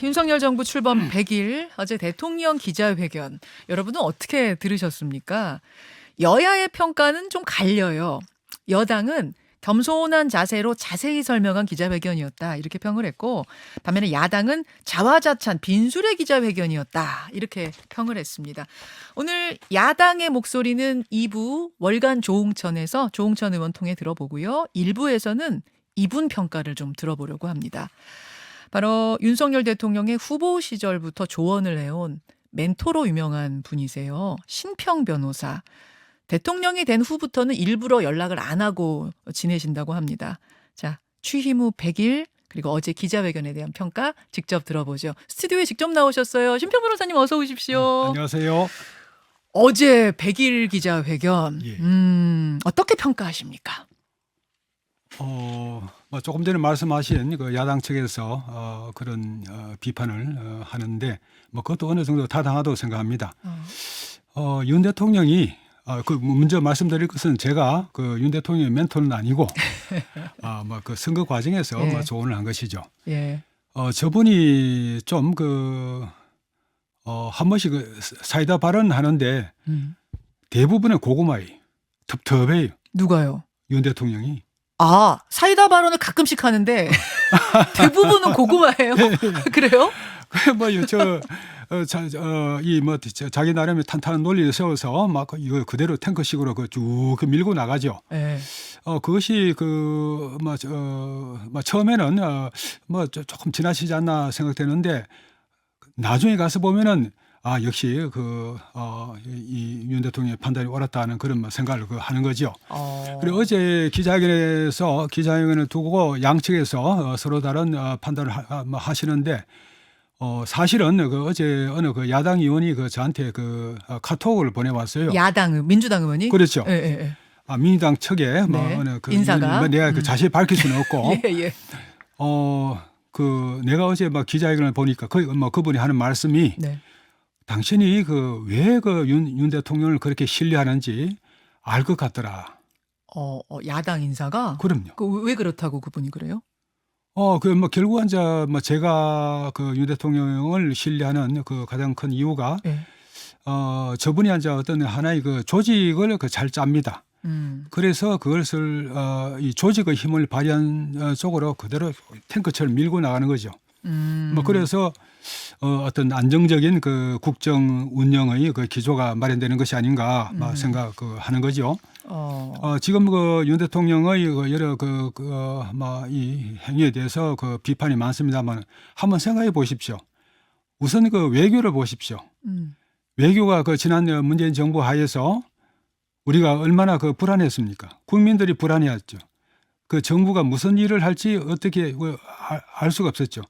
윤석열 정부 출범 100일 어제 대통령 기자회견 여러분은 어떻게 들으셨습니까? 여야의 평가는 좀 갈려요. 여당은 겸손한 자세로 자세히 설명한 기자회견이었다 이렇게 평을 했고 반면에 야당은 자화자찬 빈술의 기자회견이었다 이렇게 평을 했습니다. 오늘 야당의 목소리는 2부 월간 조홍천에서 조홍천 의원 통해 들어보고요. 1부에서는 이분 평가를 좀 들어보려고 합니다. 바로 윤석열 대통령의 후보 시절부터 조언을 해온 멘토로 유명한 분이세요. 신평 변호사. 대통령이 된 후부터는 일부러 연락을 안 하고 지내신다고 합니다. 자, 취임 후 100일 그리고 어제 기자회견에 대한 평가 직접 들어보죠. 스튜디오에 직접 나오셨어요. 신평 변호사님 어서 오십시오. 안녕하세요. 어제 100일 기자회견. 예. 음, 어떻게 평가하십니까? 어, 뭐 조금 전에 말씀하신 그 야당 측에서 어, 그런 어, 비판을 어, 하는데 뭐 그것도 어느 정도 타당하다고 생각합니다. 어. 어, 윤 대통령이 어, 그 먼저 말씀드릴 것은 제가 그 윤 대통령의 멘토는 아니고 아, 뭐그 선거 과정에서 예. 뭐 조언을 한 것이죠. 예. 어, 저분이 좀그 어, 한 번씩 그 사이다 발언하는데 음. 대부분의 고구마이 텁텁해요. 누가요? 윤 대통령이. 아, 사이다 발언을 가끔씩 하는데 대부분은 고구마예요. 그래요? 뭐 저 어, 자, 어, 이 뭐 자기 나름의 탄탄한 논리를 세워서 막 이거 그대로 탱커식으로 그쭉 밀고 나가죠. 예. 어 그것이 그뭐 어, 뭐 처음에는 어, 뭐 조- 조금 지나치지 않나 생각되는데 나중에 가서 보면은 아 역시 그어이윤 대통령의 판단이 옳았다는 그런 뭐 생각을 그 하는 거죠. 어. 그리고 어제 기자회견에서 기자회견을 두고 양측에서 어, 서로 다른 어, 판단을 하, 아, 뭐 하시는데 어 사실은 그 어제 어느 그 야당 의원이 그 저한테 그 어, 카톡을 보내왔어요. 야당 의- 민주당 의원이 그렇죠. 예, 예, 예. 아, 민주당 측에 뭐 네. 어느 그 인사가. 뭐 내가 그 음. 자세히 밝힐 수는 없고 예, 예. 어그 내가 어제 막 기자회견을 보니까 그 뭐 그분이 하는 말씀이 네. 당신이 그 왜 그 윤 윤 대통령을 그렇게 신뢰하는지 알 것 같더라. 어, 어, 야당 인사가 그럼요. 그 왜 그렇다고 그분이 그래요? 어, 그, 뭐, 결국 이제, 뭐, 제가 그 윤 대통령을 신뢰하는 그 가장 큰 이유가, 예. 어, 저분이 이제 어떤 하나의 그 조직을 그 잘 짭니다. 음. 그래서 그것을, 어, 이 조직의 힘을 발휘한 어, 쪽으로 그대로 탱크처럼 밀고 나가는 거죠. 음. 뭐, 그래서, 어, 어떤 안정적인 그 국정 운영의 그 기조가 마련되는 것이 아닌가 막 음. 생각 그 하는 거죠. 어. 어, 지금 그 윤 대통령의 그 여러 그, 그, 어, 뭐, 이 행위에 대해서 그 비판이 많습니다만 한번 생각해 보십시오. 우선 그 외교를 보십시오. 음. 외교가 그 지난 문재인 정부 하에서 우리가 얼마나 그 불안했습니까? 국민들이 불안해했죠. 그 정부가 무슨 일을 할지 어떻게 그 알- 알 수가 없었죠.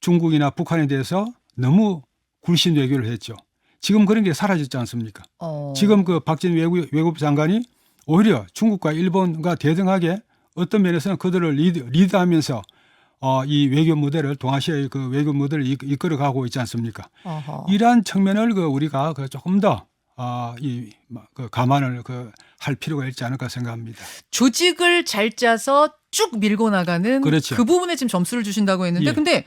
중국이나 북한에 대해서 너무 굴신 외교를 했죠. 지금 그런 게 사라졌지 않습니까? 어. 지금 그 박진 외국, 외교부 장관이 오히려 중국과 일본과 대등하게 어떤 면에서는 그들을 리드, 리드하면서 어, 이 외교 무대를 동아시아의 그 외교 무대를 이- 이끌어 가고 있지 않습니까? 어허. 이러한 측면을 그 우리가 그 조금 더 아, 이, 막그 감안을 그 할 필요가 있지 않을까 생각합니다. 조직을 잘 짜서 쭉 밀고 나가는 그렇죠. 그 부분에 지금 점수를 주신다고 했는데 예. 근데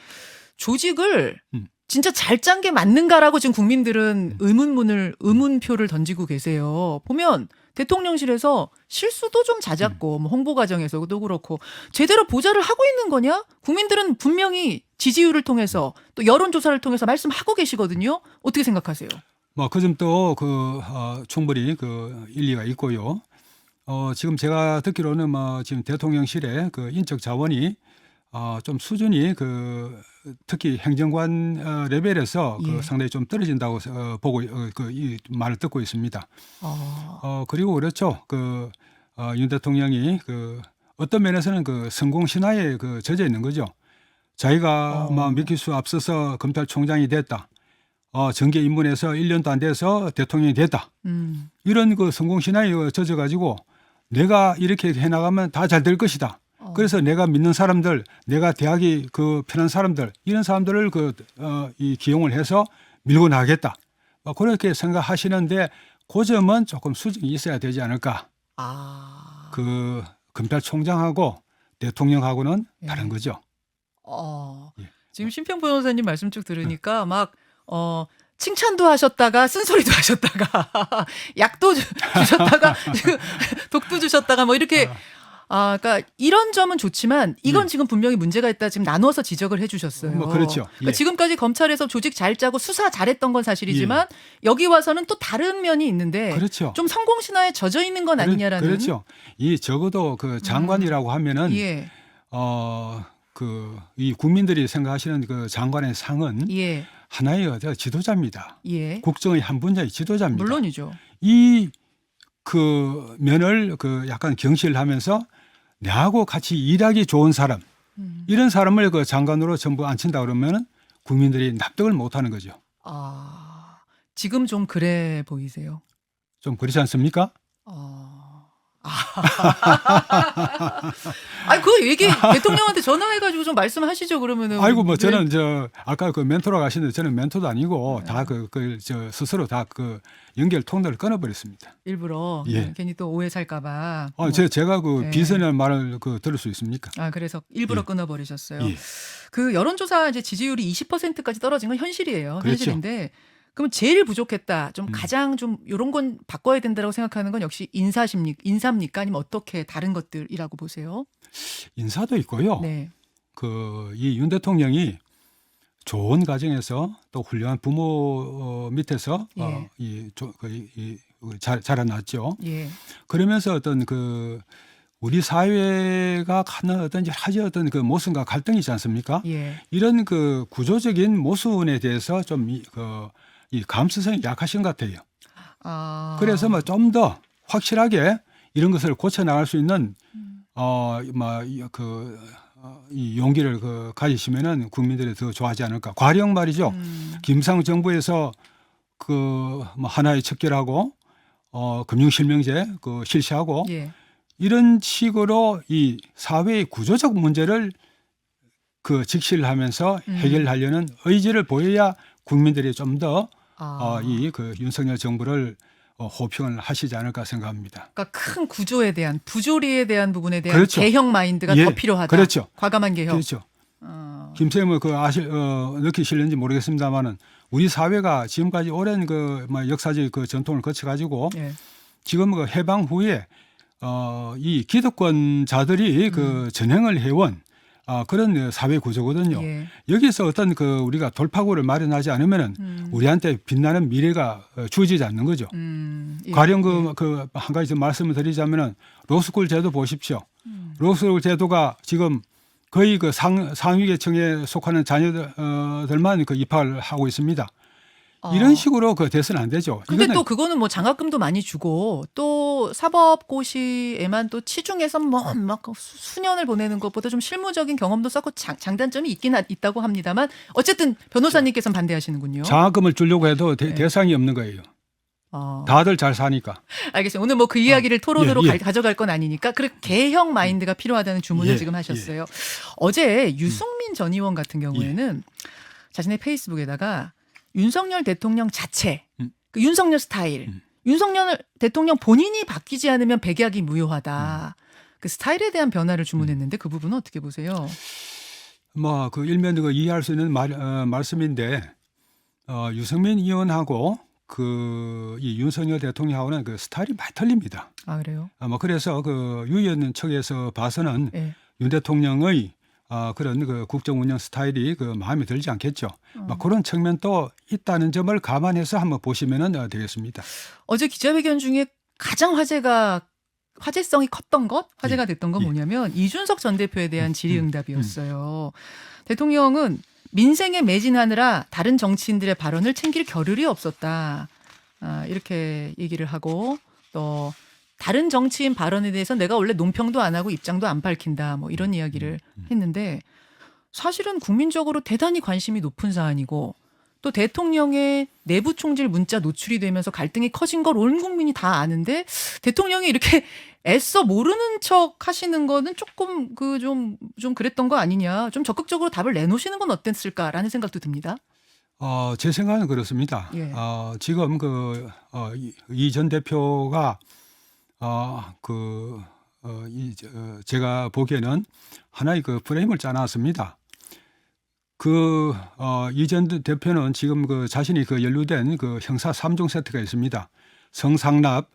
조직을 음. 진짜 잘 짠 게 맞는가라고 지금 국민들은 의문문을 의문표를 던지고 계세요. 보면 대통령실에서 실수도 좀 잦았고 뭐 홍보 과정에서도 그렇고 제대로 보좌를 하고 있는 거냐? 국민들은 분명히 지지율을 통해서 또 여론 조사를 통해서 말씀하고 계시거든요. 어떻게 생각하세요? 뭐그그 어, 충분히 그 일리가 있고요. 어, 지금 제가 듣기로는 뭐 지금 대통령실의 그 인적 자원이 어, 좀 수준이 그 특히 행정관 어, 레벨에서 예. 그 상당히 좀 떨어진다고 어, 보고 어, 그이 말을 듣고 있습니다. 어, 어, 그리고 그렇죠. 그, 어, 윤 대통령이 그 어떤 면에서는 그 성공 신화에 그 젖어 있는 거죠. 자기가 어. 막 몇기 수 앞서서 검찰총장이 됐다. 어, 정계 입문해서 1년도 안 돼서 대통령이 됐다. 음, 이런 그 성공 신화에 젖어 가지고 내가 이렇게 해 나가면 다 잘 될 것이다. 어. 그래서 내가 믿는 사람들, 내가 대학이 그 편한 사람들 이런 사람들을 그 어, 이 기용을 해서 밀고 나가겠다. 뭐 그렇게 생각하시는데 그 점은 조금 수정이 있어야 되지 않을까. 아, 그 검찰총장하고 대통령하고는 예. 다른 거죠. 어. 예. 지금 심평 변호사님 말씀 쭉 들으니까 막 어. 칭찬도 하셨다가 쓴소리도 하셨다가 약도 주, 주셨다가 지금 독도 주셨다가 뭐 이렇게 아 그러니까 이런 점은 좋지만 이건 예. 지금 분명히 문제가 있다 지금 나눠서 지적을 해주셨어요. 뭐 그렇죠. 그러니까 예. 지금까지 검찰에서 조직 잘 짜고 수사 잘했던 건 사실이지만 여기 와서는 또 다른 면이 있는데 그렇죠. 좀 성공 신화에 젖어 있는 건 아니냐라는 그렇죠. 이 적어도 그 장관이라고 하면은 예, 어 그 이 국민들이 생각하시는 그 장관의 상은 예, 하나의 어떤 지도자입니다. 예. 국정의 한 분야의 지도자입니다. 물론이죠. 이 그 면을 그 약간 경시하면서 내하고 같이 일하기 좋은 사람 음. 이런 사람을 그 장관으로 전부 앉힌다 그러면은 국민들이 납득을 못하는 거죠. 아 지금 좀 그래 보이세요. 좀 그렇지 않습니까? 어. 아. 아니 그 얘기 대통령한테 전화해가지고 좀 말씀하시죠 그러면은. 아이고 뭐 왜- 저는 저 아까 그 멘토라고 하시는데 저는 멘토도 네. 아니고 다 그 그 저 스스로 다 그 연결 통로를 끊어버렸습니다. 일부러 예. 괜히 또 오해 살까봐. 아, 제, 제가 그 네. 비선이라는 말을 그 들을 수 있습니까? 아 그래서 일부러 예. 끊어버리셨어요. 예. 그 여론조사 이제 지지율이 20%까지 떨어진 건 현실이에요. 그렇죠. 현실인데 그럼 제일 부족했다. 좀 음. 가장 좀 이런 건 바꿔야 된다라고 생각하는 건 역시 인사십니 인사입니까? 아니면 어떻게 다른 것들이라고 보세요? 인사도 있고요. 네. 그 이 윤 대통령이 좋은 가정에서 또 훌륭한 부모 어, 밑에서 예. 어, 이, 조, 그, 이, 이, 자, 자라났죠. 예. 그러면서 어떤 그 우리 사회가 갖는 어떤 여러 가지 어떤 그 모순과 갈등이 있지 않습니까? 예. 이런 그 구조적인 모순에 대해서 좀 이, 그, 이 감수성이 약하신 것 같아요. 아. 그래서 뭐 좀 더 확실하게 이런 것을 고쳐 나갈 수 있는 음. 어 막그 이 용기를 그 가지시면은 국민들이 더 좋아하지 않을까. 과령 말이죠. 음. 김상 정부에서 그뭐 하나의 척결하고 어 금융 실명제 그 실시하고 예. 이런 식으로 이 사회의 구조적 문제를 그 직시를 하면서 음. 해결하려는 의지를 보여야 국민들이 좀더 아. 이그 윤석열 정부를 어, 호평을 하시지 않을까 생각합니다. 그러니까 큰 구조에 대한 부조리에 대한 부분에 대한 그렇죠. 개혁 마인드가 예, 더 필요하다. 그렇죠. 과감한 개혁. 그렇죠. 어. 김쌤은 그 아실 어, 느끼실는지 모르겠습니다만은 우리 사회가 지금까지 오랜 그뭐 역사적 그 전통을 거쳐 가지고 예. 지금 그 해방 후에 어, 이 기득권자들이 그 전행을 해온 아, 그런 사회 구조거든요. 예. 여기서 어떤 그 우리가 돌파구를 마련하지 않으면은 음. 우리한테 빛나는 미래가 어, 주어지지 않는 거죠. 음. 예. 가령 예. 그, 그, 한 가지 좀 말씀을 드리자면은 로스쿨 제도 보십시오. 음. 로스쿨 제도가 지금 거의 그 상, 상위계층에 속하는 자녀들만 그 입학을 하고 있습니다. 어. 이런 식으로 그 돼서는 안 되죠. 근데 또 그거는 뭐 장학금도 많이 주고 또 사법고시에만 또 치중해서 뭐막 수년을 보내는 것보다 좀 실무적인 경험도 쌓고 장, 장단점이 있긴 하- 있다고 합니다만 어쨌든 변호사님께서는 반대하시는군요. 장학금을 주려고 해도 대, 네. 대 상이 없는 거예요. 어. 다들 잘 사니까. 알겠습니다. 오늘 뭐 그 이야기를 토론으로 예, 예. 가- 가져갈 건 아니니까 그 개혁 마인드가 필요하다는 주문을 예, 지금 하셨어요. 어제 유승민 전 의원 같은 경우에는 자신의 페이스북에다가 윤석열 대통령 자체, 음. 그 윤석열 스타일, 음. 윤석열 대통령 본인이 바뀌지 않으면 백약이 무효하다. 음. 그 스타일에 대한 변화를 주문했는데 그 부분은 어떻게 보세요? 뭐 그 일면 그 이해할 수 있는 말, 어, 말씀인데 어, 유승민 의원하고 그이 윤석열 대통령하고는 그 스타일이 많이 틀립니다. 아 그래요? 아, 뭐 그래서 그유 의원 측에서 봐서는 예. 윤 대통령의 아, 그런 그 국정 운영 스타일이 그 마음에 들지 않겠죠. 어. 뭐 그런 측면도 있다는 점을 감안해서 한번 보시면 어, 되겠습니다. 어제 기자회견 중에 가장 화제가 화제성이 컸던 것, 화제가 됐던 건 예. 뭐냐면 이준석 전 대표에 대한 질의응답이었어요. 대통령은 민생에 매진하느라 다른 정치인들의 발언을 챙길 겨를이 없었다. 아, 이렇게 얘기를 하고 또 다른 정치인 발언에 대해서 내가 원래 논평도 안 하고 입장도 안 밝힌다. 뭐 이런 이야기를 했는데 사실은 국민적으로 대단히 관심이 높은 사안이고 또 대통령의 내부 총질 문자 노출이 되면서 갈등이 커진 걸 온 국민이 다 아는데 대통령이 이렇게 애써 모르는 척 하시는 거는 조금 그 좀좀 그랬던 거 아니냐. 좀 적극적으로 답을 내놓으시는 건 어땠을까라는 생각도 듭니다. 어, 제 생각은 그렇습니다. 예. 어, 지금 그, 어, 이전 대표가, 어, 그, 어, 이, 저, 어, 제가 보기에는 하나의 그 프레임을 짜놨습니다. 그, 어, 이전 대표는 지금 그 자신이 그 연루된 그 형사 3종 세트가 있습니다. 성상납,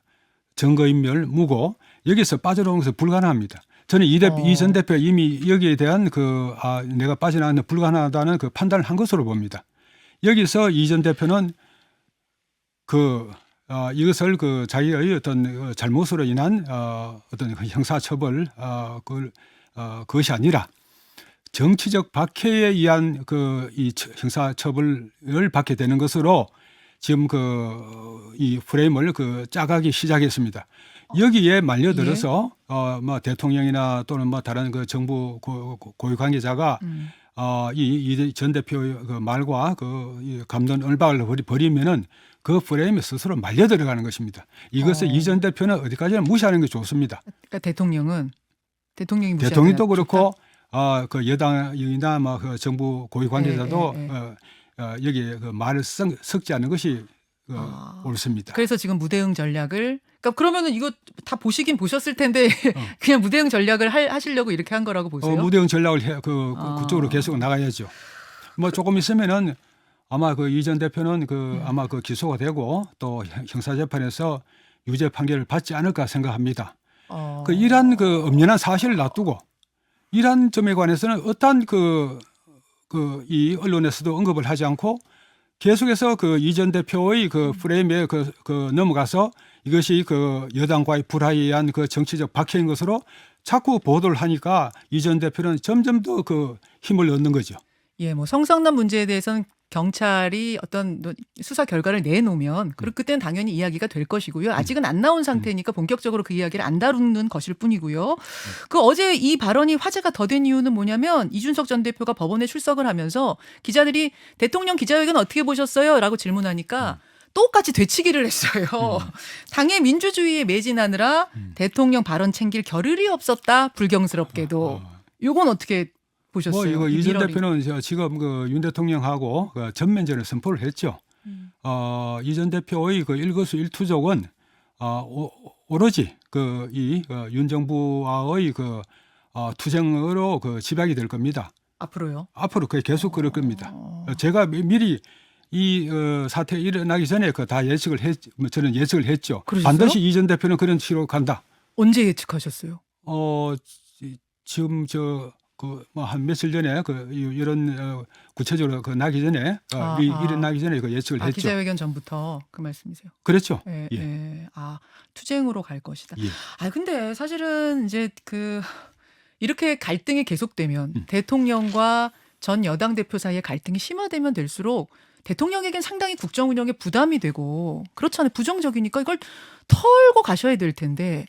증거인멸, 무고. 여기서 빠져나오는 것은 불가능합니다. 저는 이, 대, 어. 이전 대표 이미 여기에 대한 그, 아, 내가 빠져나가는 불가능하다는 그 판단을 한 것으로 봅니다. 여기서 이전 대표는 그, 어, 이것을 그 자기의 어떤 어, 잘못으로 인한 어, 어떤 그 형사처벌, 어, 그, 어, 그것이 아니라 정치적 박해에 의한 그 이 형사처벌을 받게 되는 것으로 지금 그 이 프레임을 그 짜가기 시작했습니다. 여기에 말려들어서 어뭐 대통령이나 또는 뭐 다른 그 정부 고, 고위 관계자가 음. 어 이 전 대표의 그 말과 그이 감론 을박을 벌이면은 그 프레임에 스스로 말려 들어가는 것입니다. 이것을 어. 이전 대표는 어디까지나 무시하는 게 좋습니다. 그러니까 대통령은 대통령이 무시하는 대통령도 게 그렇고 어, 그 여당이나 뭐 그 정부 고위 관계자도 예, 예, 예. 어, 어, 여기에 그 말을 썩, 섞지 않는 것이 어, 아. 옳습니다. 그래서 지금 무대응 전략을 그러니까 그러면은 이거 다 보시긴 보셨을 텐데 어. 그냥 무대응 전략을 할- 하시려고 이렇게 한 거라고 어, 보세요? 무대응 전략을 해, 그, 그- 아. 그쪽으로 계속 나가야죠. 뭐 조금 있으면은 아마 그 이전 대표는 그 음. 아마 그 기소가 되고 또 형- 형사 재판에서 유죄 판결을 받지 않을까 생각합니다. 어. 그 이러한 그 엄연한 사실을 놔두고 이러한 점에 관해서는 어떠한 그, 그, 이 언론에서도 언급을 하지 않고 계속해서 그 이전 대표의 그 프레임에 그, 그 넘어가서 이것이 그 여당과의 불화에 의한 그 정치적 박해인 것으로 자꾸 보도를 하니까 이전 대표는 점점 더 그 힘을 얻는 거죠. 예, 뭐 성상납 문제에 대해서는 경찰이 어떤 노- 수사 결과를 내놓으면 그 그때는 당연히 이야기가 될 것이고요. 아직은 안 나온 상태니까 본격적으로 그 이야기를 안 다루는 것일 뿐이고요. 그 어제 이 발언이 화제가 더 된 이유는 뭐냐면 이준석 전 대표가 법원에 출석을 하면서 기자들이 대통령 기자회견 어떻게 보셨어요?라고 질문하니까 똑같이 되치기를 했어요. 당의 민주주의에 매진하느라 대통령 발언 챙길 겨를이 없었다. 불경스럽게도. 어. 요건 어떻게 보셨어요? 뭐 이거 이 이전. 대표는 저 지금 그 윤 대통령하고 그 전면전을 선포를 했죠. 음. 어, 이전 대표의 그 일거수 일투족은 어, 오, 오로지 그 이윤 정부와의 그 어, 투쟁으로 그 집약이 될 겁니다. 앞으로요. 앞으로 그 계속 그럴 겁니다. 어. 어, 제가 미- 미리 이 어, 사태 일어나기 전에 그 다 예측을 했, 뭐 저는 예측을 했죠. 그러셨어요? 반드시 이 전 대표는 그런 식으로 간다. 언제 예측하셨어요? 어 지- 지금 저 그 뭐 한 며칠 전에 그 이- 이런 어, 구체적으로 그 나기 전에 어, 아, 이 아. 일어나기 전에 그 예측을 아, 했죠. 기자회견 전부터 그 말씀이세요. 그렇죠. 예, 예. 예. 아, 투쟁으로 갈 것이다. 예. 아, 근데 사실은 이제 그 이렇게 갈등이 계속되면 음. 대통령과 전 여당 대표 사이의 갈등이 심화되면 될수록 대통령에겐 상당히 국정 운영에 부담이 되고 그렇잖아요. 부정적이니까 이걸 털고 가셔야 될 텐데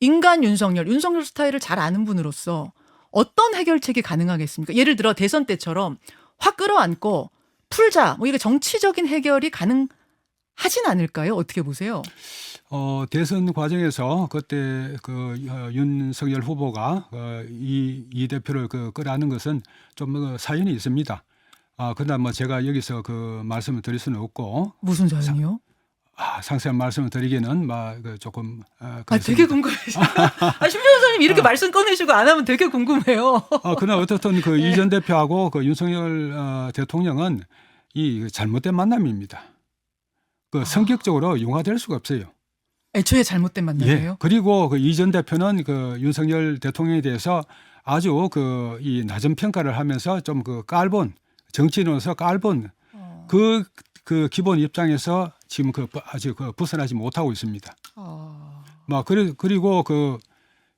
인간 윤석열, 윤석열 스타일을 잘 아는 분으로서 어떤 해결책이 가능하겠습니까? 예를 들어 대선 때처럼 확 끌어안고 풀자. 뭐 이게 정치적인 해결이 가능 하진 않을까요? 어떻게 보세요? 어, 대선 과정에서 그때 그 어, 윤석열 후보가 어, 이, 이 대표를 그 끌어안는 것은 좀 그 사연이 있습니다. 아, 그러나 뭐 제가 여기서 그 말씀을 드릴 수는 없고 무슨 사연이요? 아, 상세한 말씀을 드리기는 막그 조금 어, 아, 되게. 궁금해요. 아, 심지어 선생님 이렇게 말씀 꺼내시고 안 하면 되게 궁금해요. 어, 그러나 어떻든 그 네. 이전 대표하고 그 윤석열 어, 대통령은 이 잘못된 만남입니다. 아. 그 성격적으로 융화될 수가 없어요. 애초에 잘못된 예. 만남이에요. 그리고 그 이전 대표는 그 윤석열 대통령에 대해서 아주 그 이 낮은 평가를 하면서 좀 그 깔본 정치인으로서 깔본 어. 그, 그 기본 입장에서 지금 그 부- 아직 그 벗어나지 못하고 있습니다. 어. 막 그리, 그리고 그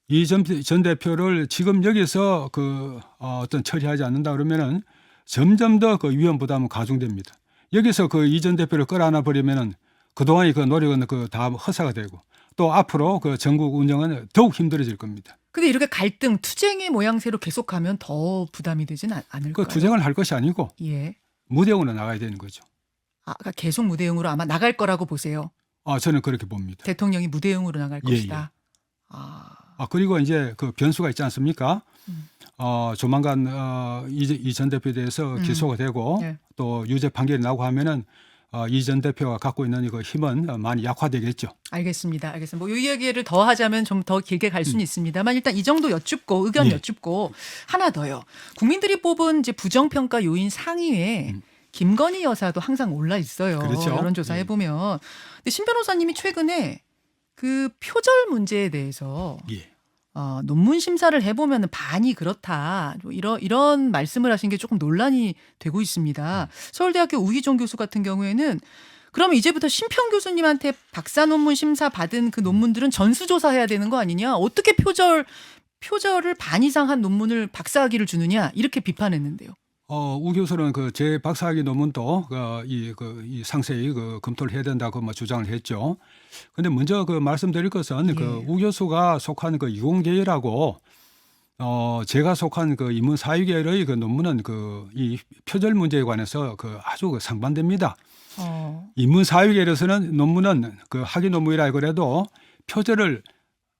이전 전 대표를 지금 여기서 그 어, 어떤 처리하지 않는다 그러면은 점점 더 그 위험 부담은 가중됩니다. 여기서 그 이전 대표를 끌어안아 버리면은 그동안의 그 노력은 그 다 허사가 되고 또 앞으로 그 전국 운영은 더욱 힘들어질 겁니다. 근데 이렇게 갈등, 투쟁의 모양새로 계속하면 더 부담이 되진 않, 않을까요? 그 투쟁을 할 것이 아니고 예. 무대응으로 나가야 되는 거죠. 아, 계속 무대응으로 아마 나갈 거라고 보세요. 아, 저는 그렇게 봅니다. 대통령이 무대응으로 나갈 예, 것이다. 아. 아, 그리고 이제 그 변수가 있지 않습니까? 음. 어, 조만간 어, 이전 대표에 대해서 음. 기소가 되고 예. 또 유죄 판결이 나고 하면은 어, 이전 대표가 갖고 있는 그 힘은 어, 많이 약화되겠죠. 알겠습니다. 알겠습니다. 뭐 이 이야기를 더 하자면 좀 더 길게 갈 수는 있습니다만 일단 이 정도 여쭙고 의견 예. 여쭙고 하나 더요. 국민들이 뽑은 이제 부정평가 요인 상위에 김건희 여사도 항상 올라 있어요. 음. 그렇죠. 여론조사 예. 해보면. 근데 신 변호사님이 최근에 그 표절 문제에 대해서 예. 어, 논문 심사를 해보면 반이 그렇다. 뭐 이런 이런 말씀을 하신 게 조금 논란이 되고 있습니다. 서울대학교 우희종 교수 같은 경우에는 그러면 이제부터 심평 교수님한테 박사 논문 심사 받은 그 논문들은 전수조사해야 되는 거 아니냐? 어떻게 표절 표절을 반 이상 한 논문을 박사학위를 주느냐? 이렇게 비판했는데요. 어, 우 교수는 그 제 박사학위 논문도 그, 이, 그, 이 상세히 그 검토를 해야 된다고 뭐 주장을 했죠. 근데 먼저 그 말씀드릴 것은 예. 그우 교수가 속한 그 이공계열하고 어, 제가 속한 그 인문 사유계열의 그 논문은 그 이 표절 문제에 관해서 그 아주 그 상반됩니다. 어, 인문 사유계열에서는 논문은 그 학위 논문이라 그래도 표절을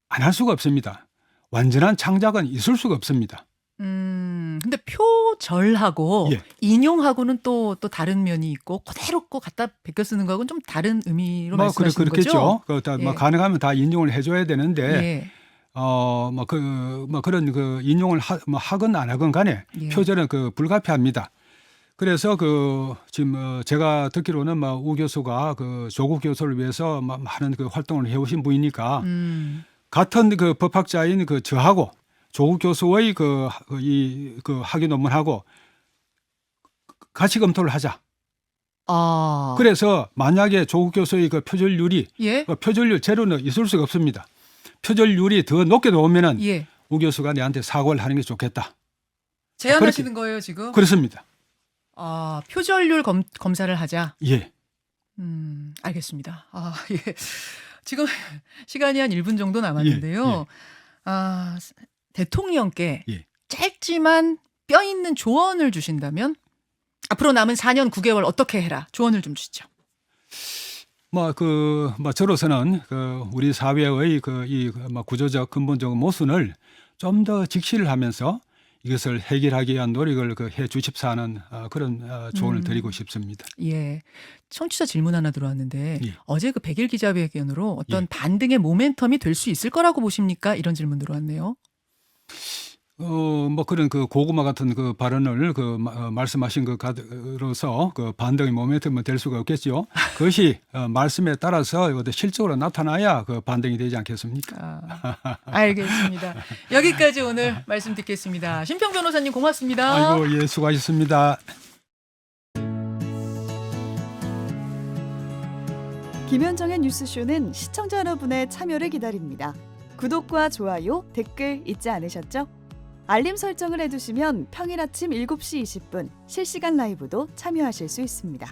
안 할 수가 없습니다. 완전한 창작은 있을 수가 없습니다. 음, 근데 표절하고 예. 인용하고는 또 또 다른 면이 있고 그대로 꼭 갖다 베껴 쓰는 거하고는 좀 다른 의미로 뭐 말씀하시는 그렇겠죠. 거죠? 그, 다, 뭐 예. 가능하면 다 인용을 해줘야 되는데 예. 어, 뭐, 그, 뭐 그런 그 인용을 하, 뭐 하건 안 하건 간에 예. 표절은 그 불가피합니다. 그래서 그 지금 어, 제가 듣기로는 뭐우 교수가 그 조국 교수를 위해서 막 많은 그 활동을 해오신 분이니까 음. 같은 그 법학자인 그 저하고 조국 교수의 그 이 그 학위 논문하고 같이 검토를 하자. 아. 그래서 만약에 조국 교수의 그 표절률이 예. 그 표절률 제로는 있을 수가 없습니다. 표절률이 더 높게 나오면은 예. 우 교수가 내한테 사과를 하는 게 좋겠다. 제안하시는 거예요, 지금? 그렇습니다. 아, 표절률 검, 검사를 하자. 예. 음, 알겠습니다. 아, 예. 지금 시간이 한 1분 정도 남았는데요. 예, 예. 아, 대통령께 예. 짧지만 뼈 있는 조언을 주신다면 앞으로 남은 4년 9개월 어떻게 해라. 조언을 좀 주시죠. 뭐 그 뭐 저로서는 그 우리 사회의 그 이 뭐 구조적 근본적 모순을 좀 더 직시를 하면서 이것을 해결하기 위한 노력을 그 해 주십사 하는 어, 그런 어, 조언을 음. 드리고 싶습니다. 예. 청취자 질문 하나 들어왔는데 예. 어제 그 100일 기자회견으로 어떤 예. 반등의 모멘텀이 될 수 있을 거라고 보십니까? 이런 질문 들어왔네요. 어, 뭐 그런 그 고구마 같은 그 발언을 그 마- 어, 말씀하신 것으로서 그 반등의 모멘텀은 될 수가 없겠죠. 그것이 어, 말씀에 따라서 어떤 실적으로 나타나야 그 반등이 되지 않겠습니까? 아, 알겠습니다. 여기까지 오늘 말씀 듣겠습니다. 신평 변호사님 고맙습니다. 아이고 예 수고하셨습니다. 김현정의 뉴스쇼는 시청자 여러분의 참여를 기다립니다. 구독과 좋아요, 댓글 잊지 않으셨죠? 알림 설정을 해두시면 평일 아침 7시 20분 실시간 라이브도 참여하실 수 있습니다.